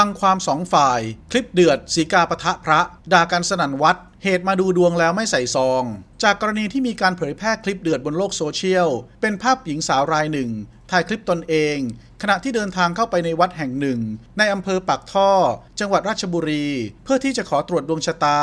ฟังความสองฝ่าย คลิปเดือดสีกาปะทะพระ ด่ากันสนั่นวัด เหตุมาดูดวงแล้วไม่ใส่ซอง จากกรณีที่มีการเผยแพร่คลิปเดือดบนโลกโซเชียล เป็นภาพหญิงสาวรายหนึ่ง ถ่ายคลิปตนเอง ขณะที่เดินทางเข้าไปในวัดแห่งหนึ่ง ในอำเภอปากท่อ จังหวัดราชบุรี เพื่อที่จะขอตรวจดวงชะตา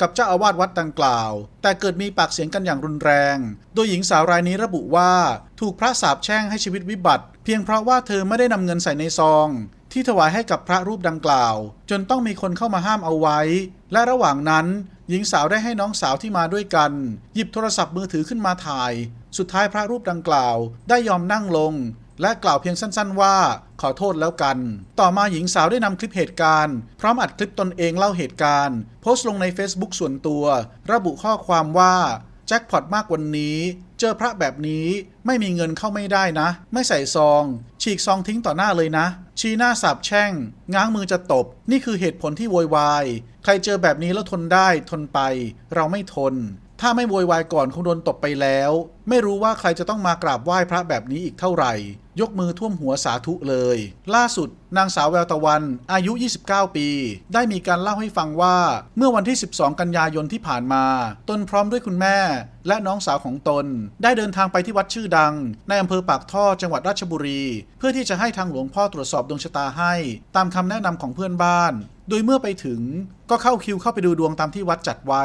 กับเจ้าอาวาสวัดดังกล่าว แต่เกิดมีปากเสียงกันอย่างรุนแรง โดยหญิงสาวรายนี้ระบุว่า ถูกพระสาปแช่งให้ชีวิตวิบัติ เพียงเพราะว่าเธอไม่ได้นำเงินใส่ในซอง ที่ถวายให้กับพระรูปดังกล่าว จนต้องมีคนเข้ามาห้ามเอาไว้ และระหว่างนั้น หญิงสาวได้ให้น้องสาวที่มาด้วยกัน หยิบโทรศัพท์มือถือขึ้นมาถ่าย สุดท้ายพระรูปดังกล่าว ได้ยอมนั่งลง และกล่าวเพียงสั้น ๆ ว่า ขอโทษแล้วกัน ต่อมาหญิงสาวได้นำคลิปเหตุการณ์ พร้อมอัดคลิปตนเองเล่าเหตุการณ์ โพสต์ลงใน Facebook ส่วนตัว ระบุข้อความว่าแจ็คพอตมากวันนี้ เจอพระแบบนี้ไม่มีเงินเข้าไม่ได้นะ ไม่ใส่ซอง ฉีกซองทิ้งต่อหน้าเลยนะ ชี้หน้าสาบแช่ง ง้างมือจะตบ นี่คือเหตุผลที่โวยวาย ใครเจอแบบนี้แล้วทนได้ทนไป เราไม่ทน ถ้าไม่โวยวายก่อนคงโดนตบไปแล้ว ไม่รู้ว่าใครจะต้องมากราบไหว้พระแบบนี้อีกเท่าไหร่ ยกมือท่วมหัวสาธุเลย ล่าสุด นางสาวแววตะวัน อายุ 29 ปี ได้มีการเล่าให้ฟังว่า เมื่อวันที่ 12 กันยายนที่ผ่านมา ตนพร้อมด้วยคุณแม่ และน้องสาวของตน ได้เดินทางไปที่วัดชื่อดัง ในอำเภอปากท่อจังหวัดราชบุรี เพื่อที่จะให้ทางหลวงพ่อตรวจสอบดวงชะตาให้ ตามคำแนะนำของเพื่อนบ้าน โดยเมื่อไปถึงก็เข้าคิวเข้าไปดูดวงตามที่วัดจัดไว้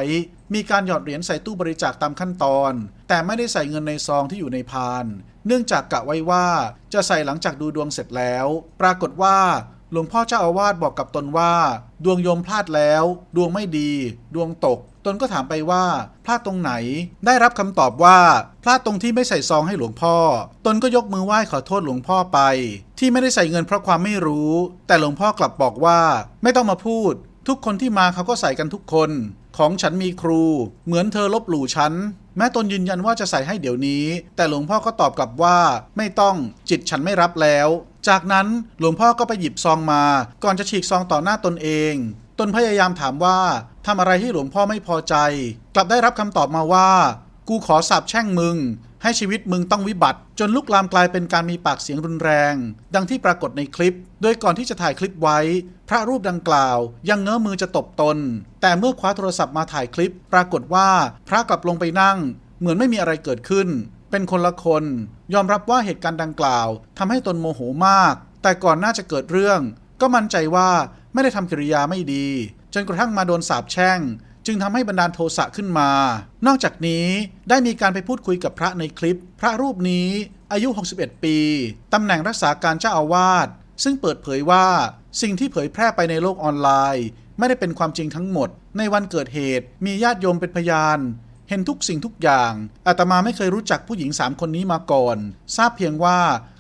มีการหยอดเหรียญใส่ตู้บริจาคตามขั้นตอน แต่ไม่ได้ใส่เงินในซองที่อยู่ในพาน เนื่องจากกะไว้ว่าจะใส่หลังจากดูดวงเสร็จแล้ว ปรากฏว่า หลวงพ่อเจ้าอาวาสบอกกับตนว่า ดวงโยมพลาดแล้ว ดวงไม่ดี ดวงตก ตนก็ถามไปว่า พลาดตรงไหน ได้รับคำตอบว่า พลาดตรงที่ไม่ใส่ซองให้หลวงพ่อ ตนก็ยกมือไหว้ขอโทษหลวงพ่อไป ที่ไม่ได้ใส่เงินเพราะความไม่รู้ แต่หลวงพ่อกลับบอกว่า ไม่ต้องมาพูด ทุกคนที่มาเขาก็ใส่กันทุกคน ของฉันมีครู เหมือนเธอลบหลู่ฉัน แม้ตนยืนยันว่าจะใส่ให้เดี๋ยวนี้ แต่หลวงพ่อก็ตอบกลับว่าไม่ต้องจิตฉันไม่รับแล้ว จากนั้นหลวงพ่อก็ไปหยิบซองมา ก่อนจะฉีกซองต่อหน้าตนเอง ตนพยายามถามว่าทำอะไรให้หลวงพ่อไม่พอใจ กลับได้รับคำตอบมาว่า กูขอสาบแช่งมึง ให้ชีวิตมึงต้องวิบัติ จนลุกลามกลายเป็นการมีปากเสียงรุนแรง ดังที่ปรากฏในคลิป โดยก่อนที่จะถ่ายคลิปไว้ พระรูปดังกล่าว ยังเงื้อมือจะตบตน แต่เมื่อคว้าโทรศัพท์มาถ่ายคลิป ปรากฏว่าพระกลับลงไปนั่ง เหมือนไม่มีอะไรเกิดขึ้น เป็นคนละคน ยอมรับว่าเหตุการณ์ดังกล่าวทำให้ตนโมโหมาก แต่ก่อนน้าจะเกิดเรื่อง ก็มั่นใจว่าไม่ได้ทำกิริยาไม่ดี จนกระทั่งมาโดนสาปแช่ง จึงทำให้บันดาลโทสะขึ้นมา นอกจากนี้ได้มีการไปพูดคุยกับพระในคลิป พระรูปนี้อายุ 61 ปีตำแหน่งรักษาการเจ้าอาวาส ซึ่งเปิดเผยว่าสิ่งที่เผยแพร่ไปในโลกออนไลน์ ไม่ได้เป็นความจริงทั้งหมด ในวันเกิดเหตุ มีญาติโยมเป็นพยาน เห็นทุกสิ่งทุกอย่าง อาตมาไม่เคยรู้จักผู้หญิงสามคนนี้มาก่อน ทราบเพียงว่า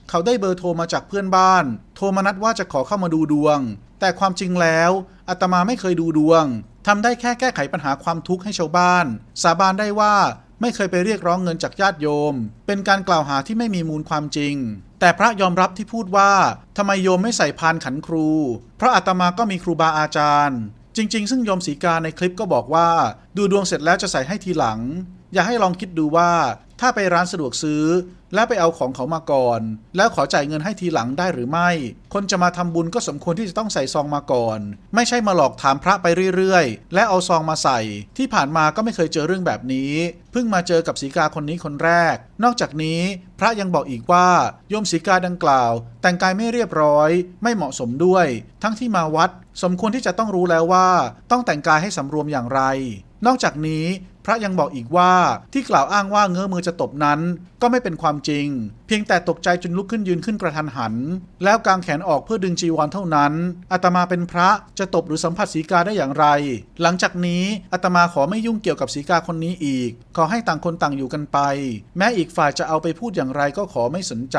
เขาได้เบอร์โทรมาจากเพื่อนบ้าน โทรมานัดว่าจะขอเข้ามาดูดวง แต่ความจริงแล้วอาตมาไม่เคยดูดวง ทำได้แค่แก้ไขปัญหาความทุกข์ให้ชาวบ้าน สาบานได้ว่าไม่เคยไปเรียกร้องเงินจากญาติโยม เป็นการกล่าวหาที่ไม่มีมูลความจริง แต่พระยอมรับที่พูดว่าทำไมโยมไม่ใส่พานขันครู เพราะอาตมาก็มีครูบาอาจารย์ จริง ๆ ซึ่งโยมสีกาในคลิปก็บอกว่า ดูดวงเสร็จแล้วจะใส่ให้ทีหลัง อย่าให้ลองคิดดูว่า ถ้าไปร้านสะดวกซื้อ แล้วไปเอาของเขามาก่อน แล้วขอจ่ายเงินให้ทีหลังได้หรือไม่ คนจะมาทำบุญก็สมควรที่จะต้องใส่ซองมาก่อน ไม่ใช่มาหลอกถามพระไปเรื่อยๆ และเอาซองมาใส่ ที่ผ่านมาก็ไม่เคยเจอเรื่องแบบนี้ เพิ่งมาเจอกับสีกาคนนี้คนแรก นอกจากนี้พระยังบอกอีกว่าโยมสีกาดังกล่าว แต่งกายไม่เรียบร้อย ไม่เหมาะสมด้วย ทั้งที่มาวัด สมควรที่จะต้องรู้แล้วว่า ต้องแต่งกายให้สำรวมอย่างไร นอกจากนี้ พระยังบอกอีกว่าที่กล่าวอ้างว่าเงื้อมือจะตบนั้น ก็ไม่เป็นความจริง เพียงแต่ตกใจจนลุกขึ้นยืนขึ้นกระทันหัน แล้วกางแขนออกเพื่อดึงจีวรเท่านั้นอาตมาเป็นพระจะตบหรือสัมผัสสีกาได้อย่างไร หลังจากนี้อาตมาขอไม่ยุ่งเกี่ยวกับสีกาคนนี้อีก ขอให้ต่างคนต่างอยู่กันไป แม้อีกฝ่ายจะเอาไปพูดอย่างไรก็ขอไม่สนใจ